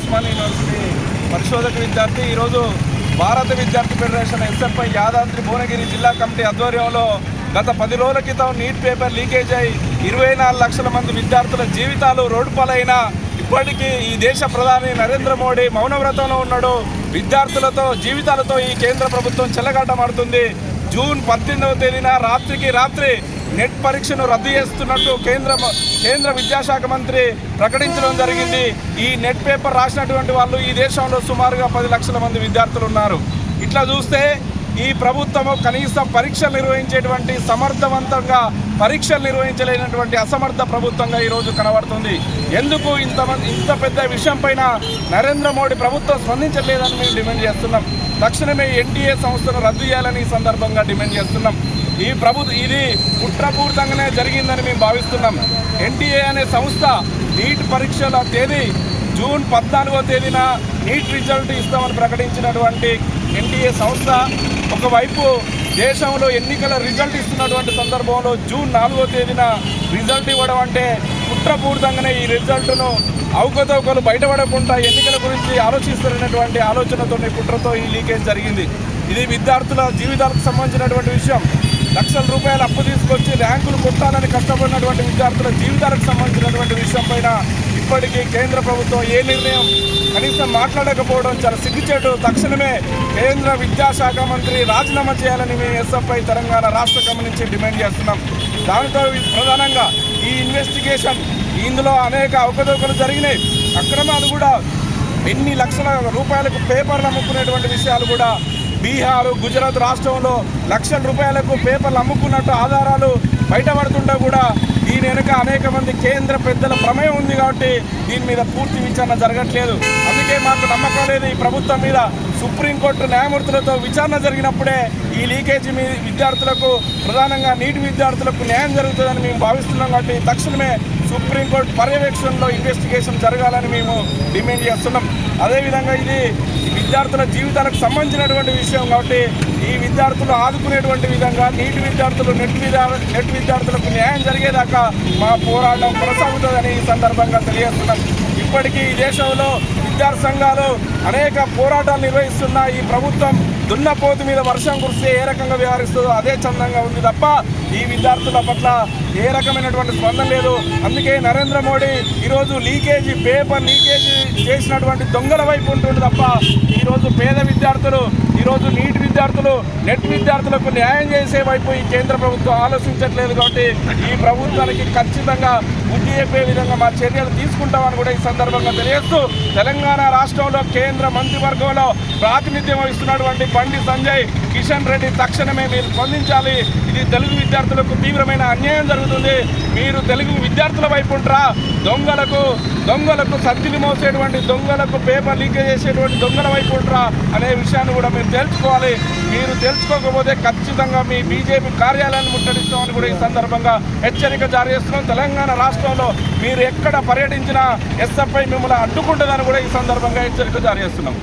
Osman university పరిశోధక విద్యార్థి ఈరోజు భారత విద్యార్థి ఫెడరేషన్ ఎస్ఎఫ్ఐ యాదాద్రి భువనగిరి జిల్లా కమిటీ ఆధ్వర్యంలో గత పది రోజుల క్రితం నీట్ పేపర్ లీకేజ్ అయి ఇరవై నాలుగు లక్షల మంది విద్యార్థుల జీవితాలు రోడ్డు పాలైన ఇప్పటికీ ఈ దేశ ప్రధాని నరేంద్ర మోడీ మౌనవ్రతంలో ఉన్నాడు. విద్యార్థులతో జీవితాలతో ఈ కేంద్ర ప్రభుత్వం చెల్లగాటమాడుతుంది జూన్ పద్దెనిమిదవ తేదీన రాత్రికి రాత్రి నెట్ పరీక్షను రద్దు చేస్తున్నట్టు కేంద్ర కేంద్ర విద్యాశాఖ మంత్రి ప్రకటించడం జరిగింది. ఈ నెట్ పేపర్ రాసినటువంటి వాళ్ళు ఈ దేశంలో సుమారుగా పది లక్షల మంది విద్యార్థులు ఉన్నారు. ఇట్లా చూస్తే ఈ ప్రభుత్వము కనీసం పరీక్షలు నిర్వహించేటువంటి సమర్థవంతంగా పరీక్షలు నిర్వహించలేనటువంటి అసమర్థ ప్రభుత్వంగా ఈరోజు కనబడుతుంది. ఎందుకు ఇంతమంది ఇంత పెద్ద విషయం పైన నరేంద్ర మోడీ ప్రభుత్వం స్పందించలేదని మేము డిమాండ్ చేస్తున్నాం. తక్షణమే ఎన్టీఏ సంస్థను రద్దు చేయాలని ఈ సందర్భంగా డిమాండ్ చేస్తున్నాం. ఈ ప్రభుత్వం ఇది కుట్రపూరితంగానే జరిగిందని మేము భావిస్తున్నాం. ఎన్టీఏ అనే సంస్థ నీట్ పరీక్షల తేదీ జూన్ పద్నాలుగో తేదీన నీట్ రిజల్ట్ ఇస్తామని ప్రకటించినటువంటి ఎన్టీఏ సంస్థ ఒకవైపు దేశంలో ఎన్నికల రిజల్ట్ ఇస్తున్నటువంటి సందర్భంలో జూన్ నాలుగో తేదీన రిజల్ట్ ఇవ్వడం అంటే కుట్రపూరితంగానే ఈ రిజల్ట్ను అవకతవకలు బయటపడకుండా ఎన్నికల గురించి ఆలోచిస్తున్నటువంటి ఆలోచనతో కుట్రతో ఈ లీకేజ్ జరిగింది. ఇది విద్యార్థుల జీవితాలకు సంబంధించినటువంటి విషయం. లక్షల రూపాయలు అప్పు తీసుకొచ్చి ర్యాంకులు కొట్టాలని కష్టపడినటువంటి విద్యార్థుల జీవితాలకు సంబంధించినటువంటి విషయం పైన ఇప్పటికీ కేంద్ర ప్రభుత్వం ఏ నిర్ణయం కనీసం మాట్లాడకపోవడం చాలా సిగ్గుచేటు. తక్షణమే కేంద్ర విద్యాశాఖ మంత్రి రాజీనామా చేయాలని మేము ఎస్ఎఫ్ఐ తెలంగాణ రాష్ట్ర కమిటీ డిమాండ్ చేస్తున్నాం. దానితో ప్రధానంగా ఈ ఇన్వెస్టిగేషన్ ఇందులో అనేక అవకతవకలు జరిగినాయి. అక్రమాలు కూడా ఎన్ని లక్షల రూపాయలకు పేపర్లు అమ్ముకునేటువంటి విషయాలు కూడా బీహార్ గుజరాత్ రాష్ట్రంలో లక్షల రూపాయలకు పేపర్లు అమ్ముకున్నట్టు ఆధారాలు బయటపడుతుంటే కూడా దీని వెనుక అనేక మంది కేంద్ర పెద్దల ప్రమేయం ఉంది కాబట్టి దీని మీద పూర్తి విచారణ జరగట్లేదు. అందుకే మాకు నమ్మకం లేదు. ఈ ప్రభుత్వం మీద సుప్రీంకోర్టు న్యాయమూర్తులతో విచారణ జరిగినప్పుడే ఈ లీకేజీ మీ విద్యార్థులకు ప్రధానంగా నీటి విద్యార్థులకు న్యాయం జరుగుతుందని మేము భావిస్తున్నాం కాబట్టి తక్షణమే సుప్రీంకోర్టు పర్యవేక్షణలో ఇన్వెస్టిగేషన్ జరగాలని మేము డిమాండ్ చేస్తున్నాం. అదేవిధంగా ఇది విద్యార్థుల జీవితాలకు సంబంధించినటువంటి విషయం కాబట్టి ఈ విద్యార్థులు ఆదుకునేటువంటి విధంగా నీటి విద్యార్థులు నెట్ విద్యా నెట్ విద్యార్థులకు న్యాయం జరిగేదాకా మా పోరాటం కొనసాగుతుందని ఈ సందర్భంగా తెలియజేస్తున్నాం. ఇప్పటికీ ఈ దేశంలో విద్యార్థి సంఘాలు అనేక పోరాటాలు నిర్వహిస్తున్న ఈ ప్రభుత్వం దున్నపోతు మీద వర్షం కురిస్తే ఏ రకంగా వ్యవహరిస్తుందో అదే చందంగా ఉంది తప్ప ఈ విద్యార్థుల పట్ల ఏ రకమైనటువంటి స్పందన లేదు. అందుకే నరేంద్ర మోడీ ఈరోజు లీకేజీ పేపర్ లీకేజీ చేసినటువంటి దొంగల వైపు ఉంటుంది తప్ప ఈరోజు పేద విద్యార్థులు ఈరోజు నీట్ విద్యార్థులు నెట్ విద్యార్థులకు న్యాయం చేసే వైపు ఈ కేంద్ర ప్రభుత్వం ఆలోచించట్లేదు కాబట్టి ఈ ప్రభుత్వానికి ఖచ్చితంగా బుద్ధి చెప్పే విధంగా మా చర్యలు తీసుకుంటామని కూడా ఈ సందర్భంగా తెలియజేస్తూ తెలంగాణ రాష్ట్రంలో కేంద్ర మంత్రివర్గంలో ప్రాతినిధ్యం వహిస్తున్నటువంటి బండి సంజయ్ కిషన్ రెడ్డి తక్షణమే మీరు స్పందించాలి. ఇది తెలుగు విద్యార్థులకు తీవ్రమైన అన్యాయం జరుగుతుంది. మీరు తెలుగు విద్యార్థుల వైపు ఉంటారా. దొంగలకు దొంగలకు సత్తిని మోసేటువంటి దొంగలకు పేపర్ లీకేజ్ చేసేటువంటి దొంగల వైపు ఉంటారా అనే విషయాన్ని కూడా మీరు తెలుసుకోవాలి. మీరు తెలుసుకోకపోతే ఖచ్చితంగా మీ బీజేపీ కార్యాలయాన్ని ముట్టడిస్తామని కూడా ఈ సందర్భంగా హెచ్చరిక జారీ చేస్తున్నాం. తెలంగాణ రాష్ట్రంలో మీరు ఎక్కడ పర్యటించినా ఎస్ఎఫ్ఐ మిమ్మల్ని అడ్డుకుంటుందని కూడా ఈ సందర్భంగా హెచ్చరిక జారీ చేస్తున్నాం.